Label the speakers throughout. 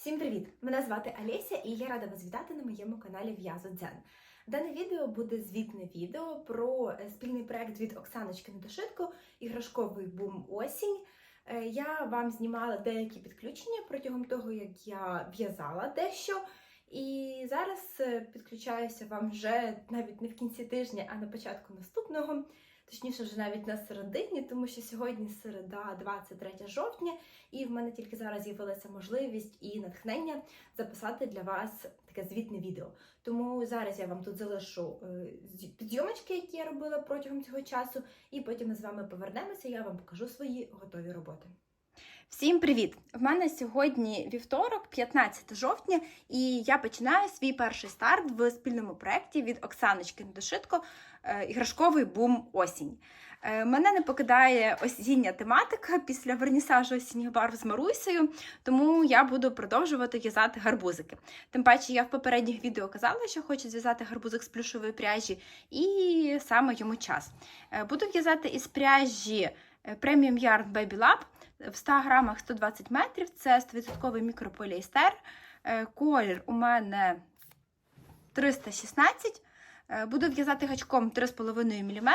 Speaker 1: Всім привіт! Мене звати Олеся і я рада вас вітати на моєму каналі В'язо Дзен. Дане відео буде звітне відео про е, спільний проект від Оксаночки Недошитко іграшковий бум осінь. Е, Я вам знімала деякі підключення протягом того, як я в'язала дещо. І зараз е, підключаюся вам вже навіть не в кінці тижня, а на початку наступного, точніше, вже навіть на середині, тому що сьогодні середа, 23 жовтня, і в мене тільки зараз з'явилася можливість і натхнення записати для вас таке звітне відео. Тому зараз я вам тут залишу е, підйомочки, які я робила протягом цього часу, і потім ми з вами повернемося. Я вам покажу свої готові роботи. Всім привіт! В мене сьогодні вівторок, 15 жовтня, і я починаю свій перший старт в спільному проєкті від Оксаночки Недошитко е, іграшковий бум осінь. Е, Мене не покидає осіння тематика після вернісажу осінніх барв з Марусею, тому я буду продовжувати в'язати гарбузики. Тим паче, я в попередніх відео казала, що хочу зв'язати гарбузик з плюшової пряжі, і саме йому час. Е, Буду в'язати із пряжі Premium Yarn Baby Lab в 100 грамах 120 метрів. Це 100% мікрополіестер. Е, Колір у мене 316. Е, Буду в'язати гачком 3,5 мм.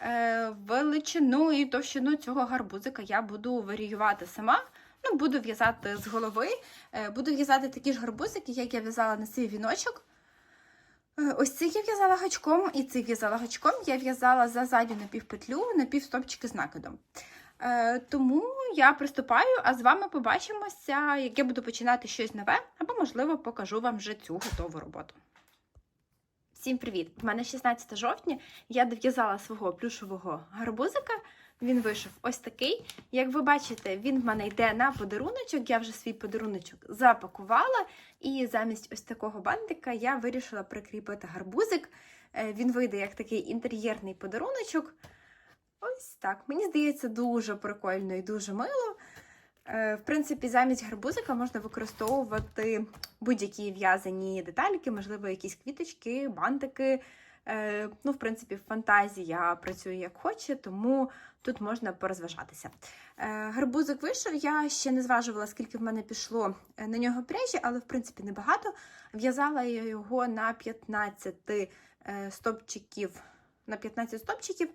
Speaker 1: Е, Величину і товщину цього гарбузика я буду варіювати сама. Ну, буду в'язати з голови. Буду в'язати такі ж гарбузики, як я в'язала на свій віночок. Ось цей я в'язала гачком, і цей в'язала гачком. Я в'язала за задню напівпетлю, напівстопчики з накидом. Е, Тому я приступаю, а з вами побачимося, як я буду починати щось нове, або, можливо, покажу вам вже цю готову роботу. Всім привіт! У мене 16 жовтня. Я дов'язала свого плюшового гарбузика. Він вийшов ось такий. Як ви бачите, він в мене йде на подаруночок. Я вже свій подаруночок запакувала. І замість ось такого бантика я вирішила прикріпити гарбузик. Е, Він вийде як такий інтер'єрний подаруночок. Ось так. Мені здається, дуже прикольно і дуже мило. Е, В принципі, замість гарбузика можна використовувати будь-які в'язані детальки, можливо, якісь квіточки, бантики. Е, Ну, в принципі, фантазія працює як хоче, тому тут можна порозважатися. Е, Гарбузик вийшов, я ще не зважувала, скільки в мене пішло на нього пряжі, але в принципі небагато. В'язала я його на 15 е, стопчиків, на 15 стопчиків.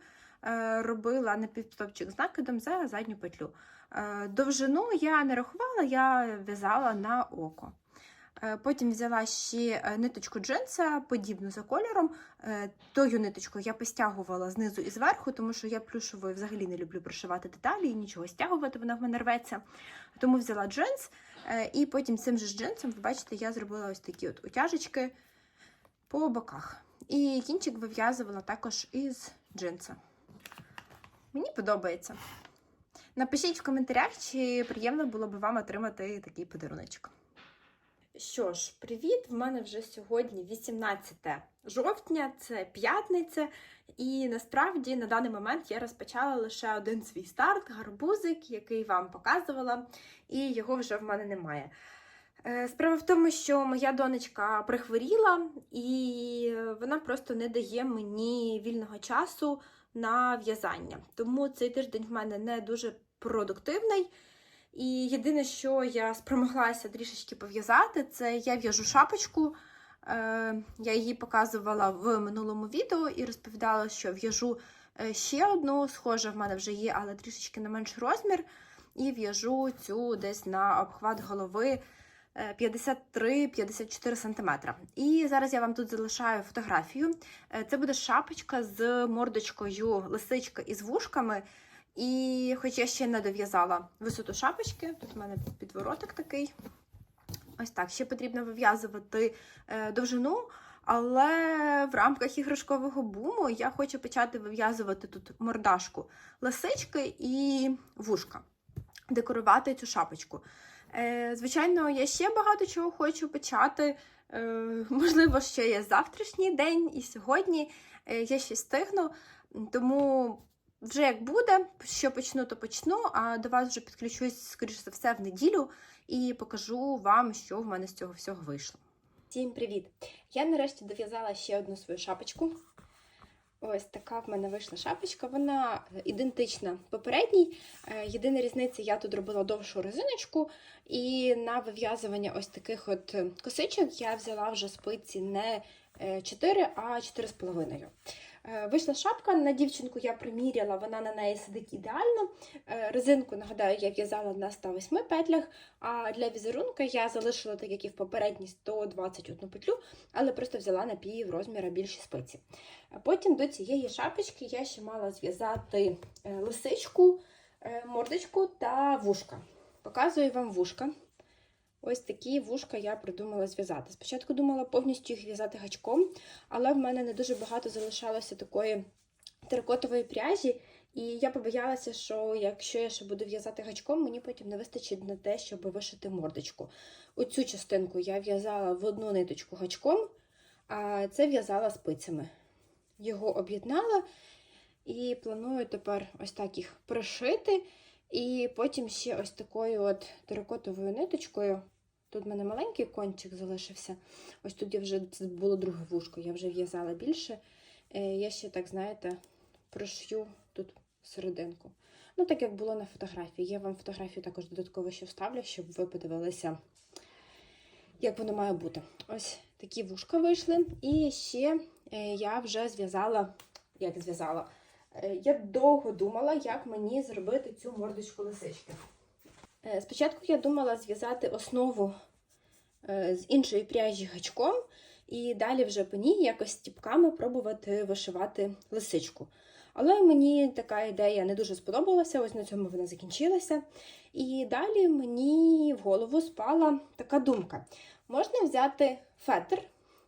Speaker 1: Е, Робила напівстопчик з накидом за задню петлю. Е, Довжину я не рахувала, я в'язала на око. Е, Потім взяла ще ниточку джинса, подібну за кольором. Тою ниточку я постягувала знизу і зверху, тому що я плюшовою взагалі не люблю прошивати деталі і нічого стягувати, вона в мене рветься. Тому взяла джинс, і потім цим же джинсом, ви бачите, я зробила ось такі от утяжечки по боках. І кінчик вив'язувала також із джинса. Мені подобається. Напишіть в коментарях, чи приємно було б вам отримати такий подаруночок. Що ж, привіт! В мене вже сьогодні 18 жовтня, це п'ятниця, і насправді на даний момент я розпочала лише один свій старт, гарбузик, який вам показувала, і його вже в мене немає. Е, Справа в тому, що моя донечка прихворіла, і вона просто не дає мені вільного часу на в'язання. Тому цей тиждень в мене не дуже продуктивний. І єдине, що я спромоглася трішечки пов'язати, це я в'яжу шапочку. Е, Я її показувала в минулому відео і розповідала, що в'яжу е, ще одну, схоже, в мене вже є, але трішечки на менший розмір. І в'яжу цю десь на обхват голови 53-54 см. І зараз я вам тут залишаю фотографію. Е, Це буде шапочка з мордочкою лисичка із вушками. І хоч я ще не дов'язала висоту шапочки, тут в мене підвороток такий. Ось так. Ще потрібно вив'язувати е, довжину, але в рамках іграшкового буму я хочу почати вив'язувати тут мордашку лисички і вушка, декорувати цю шапочку. Е, звичайно, я ще багато чого хочу почати. Е, можливо, ще є завтрашній день і сьогодні е, я ще стигну, тому вже як буде, що почну, то почну, а до вас вже підключусь, скоріш за все, в неділю і покажу вам, що в мене з цього всього вийшло. Всім привіт! Я нарешті дов'язала ще одну свою шапочку. Ось така в мене вийшла шапочка. Вона ідентична попередній. Е, Єдина різниця, я тут робила довшу резиночку, і на вив'язування ось таких от е, косичок я взяла вже спиці не е, 4, а 4,5. Е, Вийшла шапка на дівчинку, я приміряла, вона на неї сидить ідеально. Е, Резинку, нагадаю, я в'язала на 108 петлях, а для візерунка я залишила, так як і в попередній 121 петлю, але просто взяла на пів розміра більші спиці. Потім до цієї шапочки я ще мала зв'язати е, лисичку, е, мордочку та вушка. Показую вам вушка. Ось такі вушка я придумала зв'язати. Спочатку думала повністю їх в'язати гачком, але в мене не дуже багато залишалося такої теракотової пряжі, і я побоялася, що якщо я ще буду в'язати гачком, мені потім не вистачить на те, щоб вишити мордочку. Оцю частинку я в'язала в одну ниточку гачком, а це в'язала спицями. Його об'єднала і планую тепер ось так їх пришити. І потім ще ось такою от теракотовою ниточкою. Тут в мене маленький кончик залишився. Ось тут я вже було друге вушко, я вже в'язала більше. Е, Я ще, так, знаєте, прошью тут серединку. Ну, так як було на фотографії. Я вам фотографію також додатково ще вставлю, щоб ви подивилися, як воно має бути. Ось такі вушка вийшли. І ще е, я вже зв'язала, як зв'язала. Е, Я довго думала, як мені зробити цю мордочку лисички. Е, Спочатку я думала зв'язати основу е, з іншої пряжі гачком, і далі вже по ній якось стіпками пробувати вишивати лисичку. Але мені така ідея не дуже сподобалася, ось на цьому вона закінчилася. І далі мені в голову спала така думка: можна взяти фетр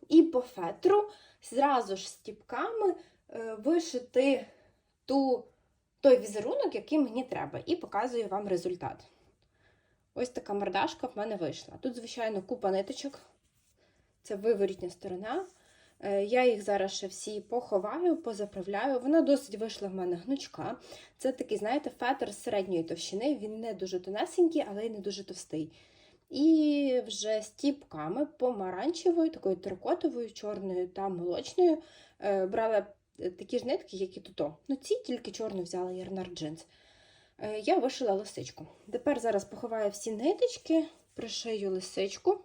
Speaker 1: і по фетру зразу ж стіпками е, вишити ту, той візерунок, який мені треба, і показую вам результат. Ось така мордашка в мене вийшла. Тут, звичайно, купа ниточок. Це виворітня сторона. Е, Я їх зараз ще всі поховаю, позаправляю. Вона досить вийшла в мене гнучка. Це такий, знаєте, фетр середньої товщини. Він не дуже тонесенький, але й не дуже товстий. І вже стіпками помаранчевою, такою теркотовою, чорною та молочною е, брала такі ж нитки, як і тут. Ну, ці тільки чорну взяла Ярнар Джинс. Е, Я вишила лисичку. Тепер зараз поховаю всі ниточки, пришию лисичку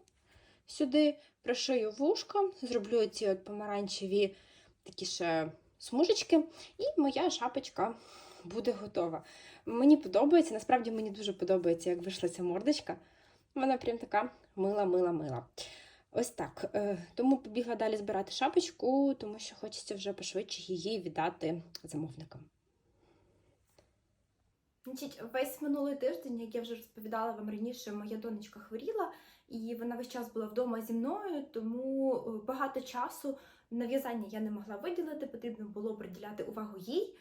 Speaker 1: сюди, пришию вушка, зроблю ці от помаранчеві такі ще смужечки, і моя шапочка буде готова. Мені подобається, насправді мені дуже подобається, як вийшла ця мордочка. Вона прям така мила-мила-мила. Ось так. Е, Тому побігла далі збирати шапочку, тому що хочеться вже пошвидше її віддати замовникам. Значить, весь минулий тиждень, як я вже розповідала вам раніше, моя донечка хворіла, і вона весь час була вдома зі мною, тому е, багато часу на в'язання я не могла виділити, потрібно було приділяти увагу їй.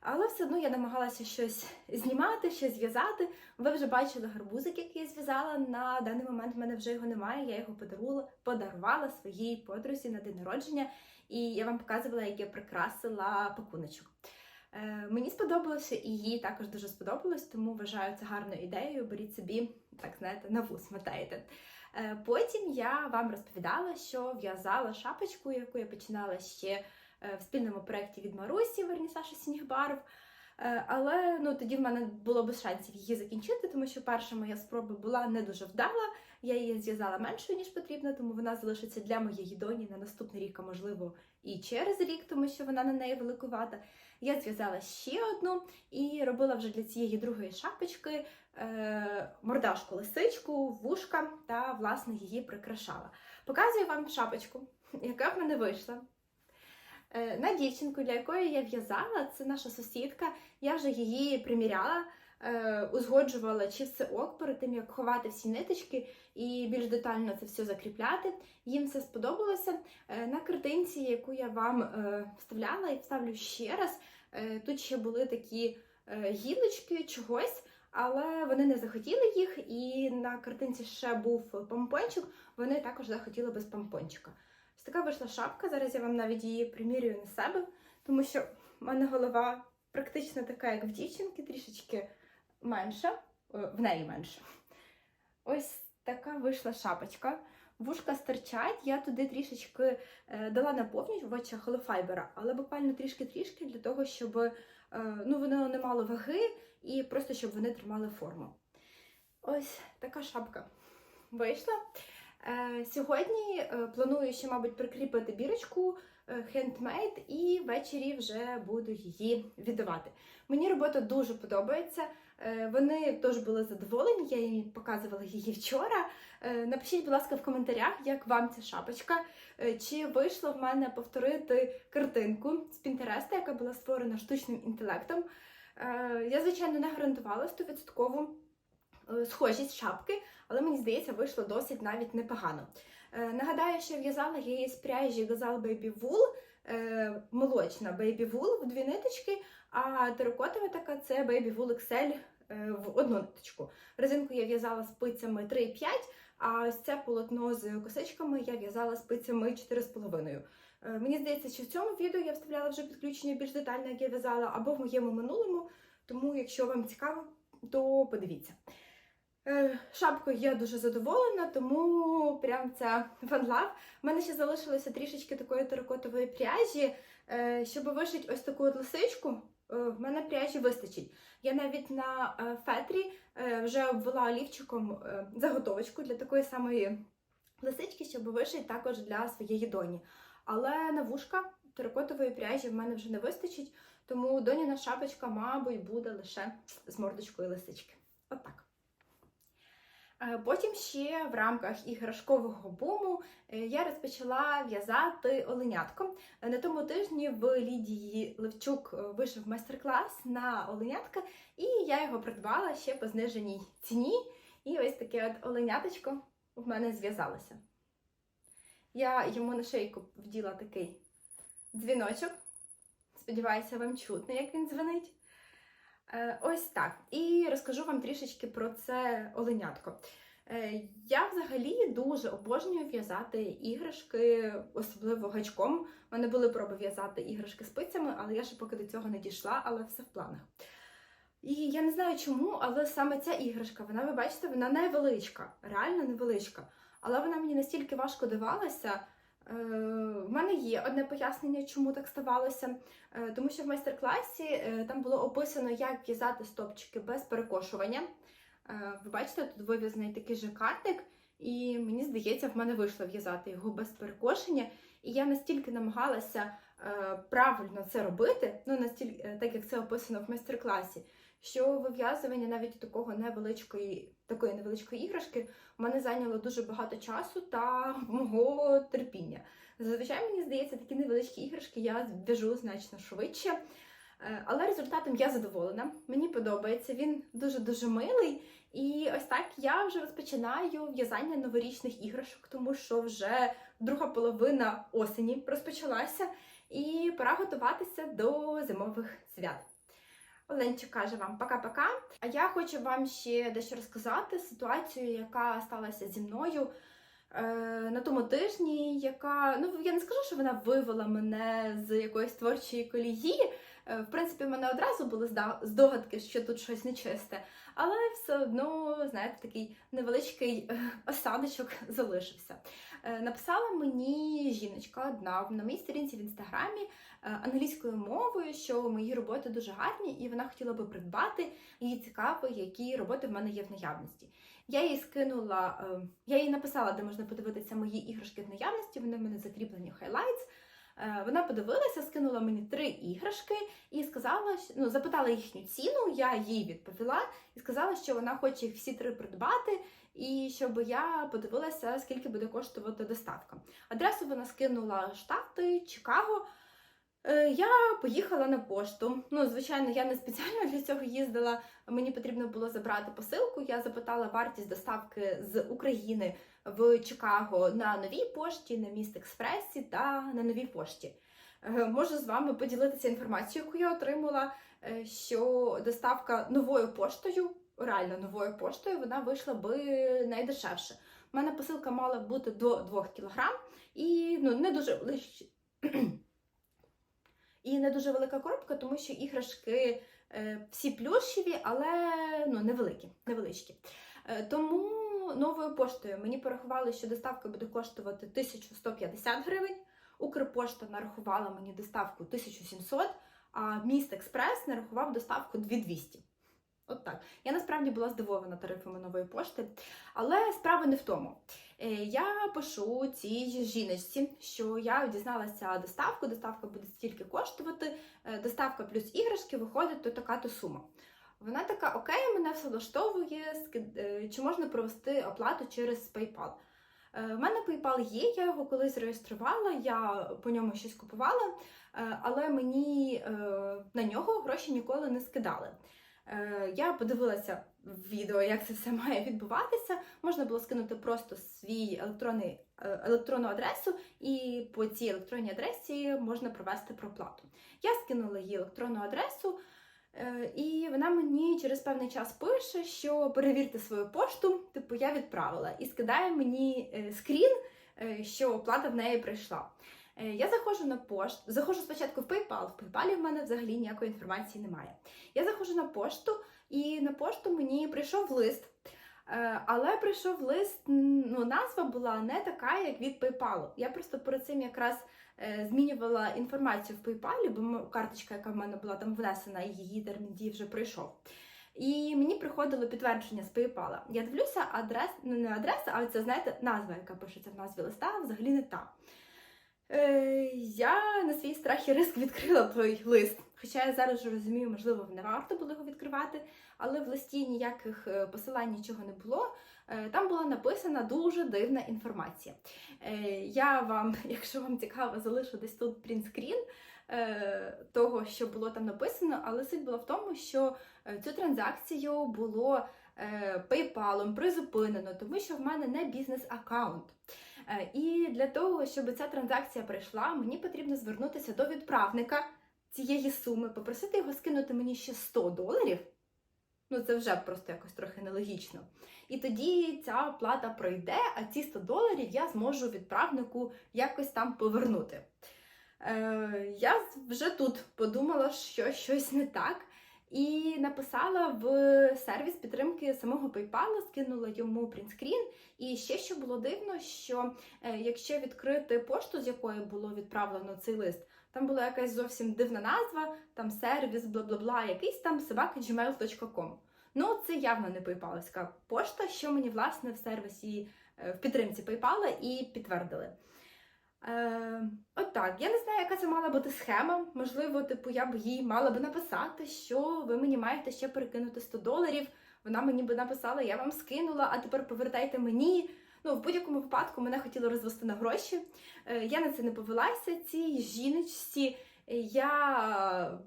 Speaker 1: Але все одно я намагалася щось знімати, щось зв'язати. Ви вже бачили гарбузик, який я зв'язала. На даний момент в мене вже його немає. Я його подарувала, подарувала своїй подрузі на день народження, і я вам показувала, як я прикрасила пакуночок. Е, Мені сподобалося і їй також дуже сподобалось, тому вважаю це гарною ідеєю. Беріть собі, так знаєте, на вус мотаєте. Е, Потім я вам розповідала, що в'язала шапочку, яку я починала ще е, в спільному проєкті від Марусі Вернісажу синіх. Е, Але ну, тоді в мене було без шансів її закінчити, тому що перша моя спроба була не дуже вдала. Я її зв'язала меншою, ніж потрібно, тому вона залишиться для моєї доні на наступний рік, а можливо, і через рік, тому що вона на неї великувата. Я зв'язала ще одну і робила вже для цієї другої шапочки е, мордашку лисичку, вушка та, власне, її прикрашала. Показую вам шапочку, яка в мене вийшла. Е, на дівчинку, для якої я в'язала, це наша сусідка. Я вже її приміряла, е, узгоджувала, чи все ок перед тим, як ховати всі ниточки і більш детально це все закріпляти. Їм все сподобалося. Е, на картинці, яку я вам е, вставляла і вставлю ще раз, тут ще були такі гілочки чогось. Але вони не захотіли їх, і на картинці ще був помпончик, вони також захотіли без помпончика. Ось така вийшла шапка. Зараз я вам навіть її примірюю на себе, тому що в мене голова практично така, як в дівчинки, трішечки менша, е, в неї менша. Ось така вийшла шапочка. вушка стирчать, я туди трішечки е, дала наповнювача холофайбера, але буквально трішки-трішки для того, щоб е, ну, воно не мало ваги і просто щоб вони тримали форму. Ось така шапка вийшла. Сьогодні планую ще, мабуть, прикріпити бірочку handmade і ввечері вже буду її віддавати. Мені робота дуже подобається. Е, Вони теж були задоволені, я їм показувала її вчора. Е, Напишіть, будь ласка, в коментарях, як вам ця шапочка. Е, Чи вийшло в мене повторити картинку з Пінтереста, яка була створена штучним інтелектом. Я, звичайно, не гарантувала 100% е, схожість шапки, але мені здається, вийшло досить навіть непогано. Нагадаю, що в'язала її з пряжі Gazal Baby Wool, е, молочна Baby Wool в дві ниточки, а теракотова така це Baby Wool XL е, в одну ниточку. Резинку я в'язала спицями 3,5, а ось це полотно з косичками я в'язала спицями 4,5. Е, Мені здається, що в цьому відео я вставляла вже підключення більш детально, як я в'язала, або в моєму минулому. Тому, якщо вам цікаво, то подивіться. Е, Шапкою я дуже задоволена, тому прям це фанлав. У мене ще залишилося трішечки такої теракотової пряжі. Е, Щоб вишити ось таку от лисичку, е, в мене пряжі вистачить. Я навіть на фетрі вже обвела олівчиком заготовочку для такої самої лисички, щоб вишити також для своєї доні. Але на вушка теракотової пряжі в мене вже не вистачить, тому доніна шапочка, мабуть, буде лише з мордочкою лисички. Отак. Потім ще в рамках іграшкового буму е, я розпочала в'язати оленятко. Е, На тому тижні в Лідії Левчук е, вийшов майстер-клас на оленятка, і я його придбала ще по зниженій ціні. І ось таке от оленяточко в мене зв'язалося. Я йому на шийку вділа такий дзвіночок. Сподіваюся, вам чутно, як він дзвонить. Е, Ось так. І розкажу вам трішечки про це оленятко. Е, Я взагалі дуже обожнюю в'язати іграшки, особливо гачком. У мене були проби в'язати іграшки спицями, але я ще поки до цього не дійшла, але все в планах. І я не знаю чому, але саме ця іграшка, вона, ви бачите, вона невеличка, реально невеличка. Але вона мені настільки важко давалася. Е, В мене є одне пояснення, чому так ставалося. Е, Тому що в майстер-класі е, там було описано, як в'язати стопчики без перекошування. Е, Ви бачите, тут вив'язаний такий жакартик, і мені здається, в мене вийшло в'язати його без перекошення. І я настільки намагалася е, правильно це робити, ну настільки, е, так як це описано в майстер-класі, що вив'язування навіть такого невеличкої, такої невеличкої іграшки у мене зайняло дуже багато часу та мого терпіння. Зазвичай мені здається, такі невеличкі іграшки я в'яжу значно швидше. Е, Але результатом я задоволена. Мені подобається. Він дуже дуже милий. І ось так я вже розпочинаю в'язання новорічних іграшок, тому що вже друга половина осені розпочалася, і пора готуватися до зимових свят. Оленчик каже вам пока-пока. А я хочу вам ще дещо розказати ситуацію, яка сталася зі мною е, на тому тижні, яка ну я не скажу, що вона вивела мене з якоїсь творчої колії. Е, В принципі, в мене одразу були здогадки, що тут щось нечисте, але все одно, знаєте, такий невеличкий е, осадочок залишився. Е, Написала мені жіночка одна на моїй сторінці в інстаграмі англійською мовою, що мої роботи дуже гарні, і вона хотіла би придбати. Їй цікаво, які роботи в мене є в наявності. Я їй скинула, я їй написала, де можна подивитися мої іграшки в наявності. Вони в мене закріплені в highlights. Е, Вона подивилася, скинула мені три іграшки і сказала, що- ну, запитала їхню ціну, я їй відповіла і сказала, що вона хоче їх всі три придбати, і щоб я подивилася, скільки буде коштувати доставка. Адресу вона скинула Штати, Чикаго. Е, Я поїхала на пошту. Ну, звичайно, я не спеціально для цього їздила. Мені потрібно було забрати посилку. Я запитала вартість доставки з України в Чикаго на новій пошті, на міст експресі та на новій пошті. Е, Можу з вами поділитися інформацією, яку я отримала, е, що доставка новою поштою, реально новою поштою, вона вийшла би найдешевше. У мене посилка мала бути до 2 кг і ну, не дуже велич- і не дуже велика коробка, тому що іграшки е, всі плюшеві, але ну, невеликі, невеличкі. Е, тому новою поштою мені порахували, що доставка буде коштувати 1150 гривень. Укрпошта нарахувала мені доставку 1700, а міст Експрес нарахував доставку 2200. От так. Я насправді була здивована тарифами нової пошти, але справа не в тому. Е, Я пишу цій жіночці, що я дізналася доставку, доставка буде стільки коштувати, е, доставка плюс іграшки виходить то така то сума. Вона така: Окей, мене все влаштовує, е, чи можна провести оплату через PayPal. В мене PayPal є, я його колись реєструвала, я по ньому щось купувала, але мені на нього гроші ніколи не скидали. Е, Я подивилася відео, як це все має відбуватися. Можна було скинути просто свій електронний, е, електронну адресу, і по цій електронній адресі можна провести проплату. Я скинула їй електронну адресу, е, і вона мені через певний час пише, що перевірте свою пошту, типу я відправила, і скидає мені скрін, що оплата в неї прийшла. Е, Я заходжу на пошту, заходжу спочатку в PayPal. В PayPal в мене взагалі ніякої інформації немає. Я заходжу на пошту, і на пошту мені прийшов лист. Е, Але прийшов лист, ну, назва була не така, як від PayPal. Я просто перед цим якраз е, змінювала інформацію в PayPal, бо карточка, яка в мене була там внесена, її термін дії вже пройшов. І мені приходило підтвердження з PayPal. Я дивлюся, адрес, ну не адреса, а це, знаєте, назва, яка пишеться в назві листа, взагалі не та. Е, я на свій страх і риск відкрила той лист. Хоча я зараз вже розумію, можливо, не варто було його відкривати, але в листі ніяких е, посилань нічого не було. Е, Там була написана дуже дивна інформація. Е, Я вам, якщо вам цікаво, залишу десь тут принтскрін того, що було там написано, але суть була в тому, що цю транзакцію було PayPal призупинено, тому що в мене не бізнес-аккаунт. Е, І для того, щоб ця транзакція прийшла, мені потрібно звернутися до відправника цієї суми, попросити його скинути мені ще 100 доларів. Ну, це вже просто якось трохи нелогічно. І тоді ця оплата пройде, а ці 100 доларів я зможу відправнику якось там повернути. Е, я вже тут подумала, що щось не так. І написала в сервіс підтримки самого PayPal, скинула йому принтскрін. І ще що було дивно, що е, якщо відкрити пошту, з якої було відправлено цей лист, там була якась зовсім дивна назва, там сервіс, бла бла бла, якийсь там собака gmail.com. Ну, це явно не PayPal-ська пошта, що мені власне в сервісі е, в підтримці PayPal і підтвердили. Е, от так, я не знаю, яка це мала бути схема. Можливо, типу, я б їй мала би написати, що ви мені маєте ще перекинути 100 доларів. Вона мені би написала, я вам скинула, а тепер повертайте мені. Ну, в будь-якому випадку мене хотіли розвести на гроші. Е, Я на це не повелася. Цій жіночці я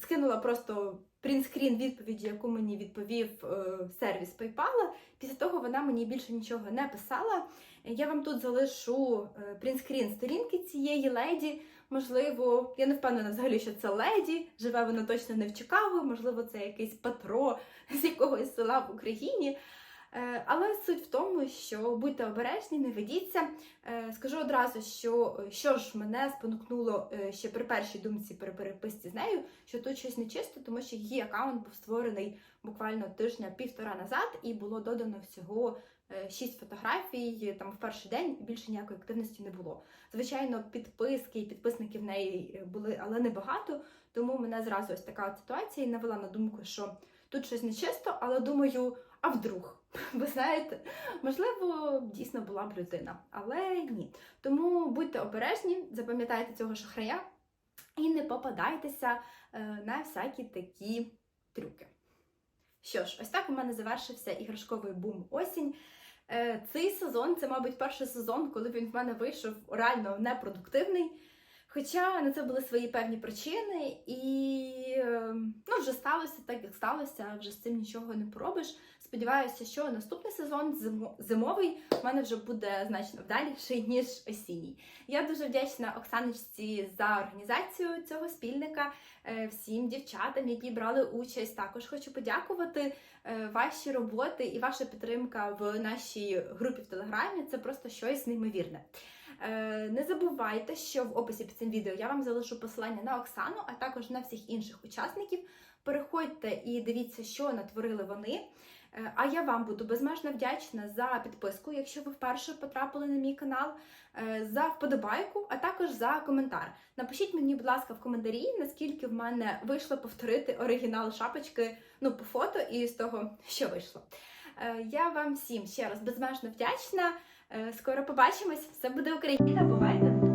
Speaker 1: скинула просто принтскрін відповіді, яку мені відповів е, сервіс PayPal. Після того вона мені більше нічого не писала. Я вам тут залишу е, принтскрін сторінки цієї леді. Можливо, я не впевнена взагалі, що це леді. Живе вона точно не в Чикаго, можливо, це якийсь патро з якогось села в Україні. Е, Але суть в тому, що будьте обережні, не ведіться. Е, Скажу одразу, що що ж мене спонукнуло е, ще при першій думці при переписці з нею, що тут щось нечисто, тому що її аккаунт був створений буквально тижня-півтора назад, і було додано всього е, шість фотографій там в перший день більше ніякої активності не було. Звичайно, підписки і підписники в неї були, але небагато. Тому мене зразу ось така от ситуація навела на думку, що тут щось нечисто, але думаю, а вдруг? Ви знаєте, можливо, дійсно була б людина, але ні. Тому будьте обережні, запам'ятайте цього шахрая і не попадайтеся е, на всякі такі трюки. Що ж, ось так у мене завершився іграшковий бум осінь. Е, Цей сезон це, мабуть, перший сезон, коли він в мене вийшов реально непродуктивний. Хоча на це були свої певні причини, і е, ну, вже сталося так, як сталося, вже з цим нічого не поробиш. Сподіваюся, що наступний сезон зимо- зимовий в мене вже буде значно вдаліший, ніж осінній. Я дуже вдячна Оксаночці за організацію цього спільника, е, всім дівчатам, які брали участь. Також хочу подякувати е, ваші роботи і ваша підтримка в нашій групі в Телеграмі. Це просто щось неймовірне. Е, Не забувайте, що в описі під цим відео я вам залишу посилання на Оксану, а також на всіх інших учасників. Переходьте і дивіться, що натворили вони. Е, А я вам буду безмежно вдячна за підписку, якщо ви вперше потрапили на мій канал, е, за вподобайку, а також за коментар. Напишіть мені, будь ласка, в коментарі, наскільки в мене вийшло повторити оригінал шапочки ну, по фото і з того, що вийшло. Е, Я вам всім ще раз безмежно вдячна. Скоро побачимось. Все буде Україна. Бувайте!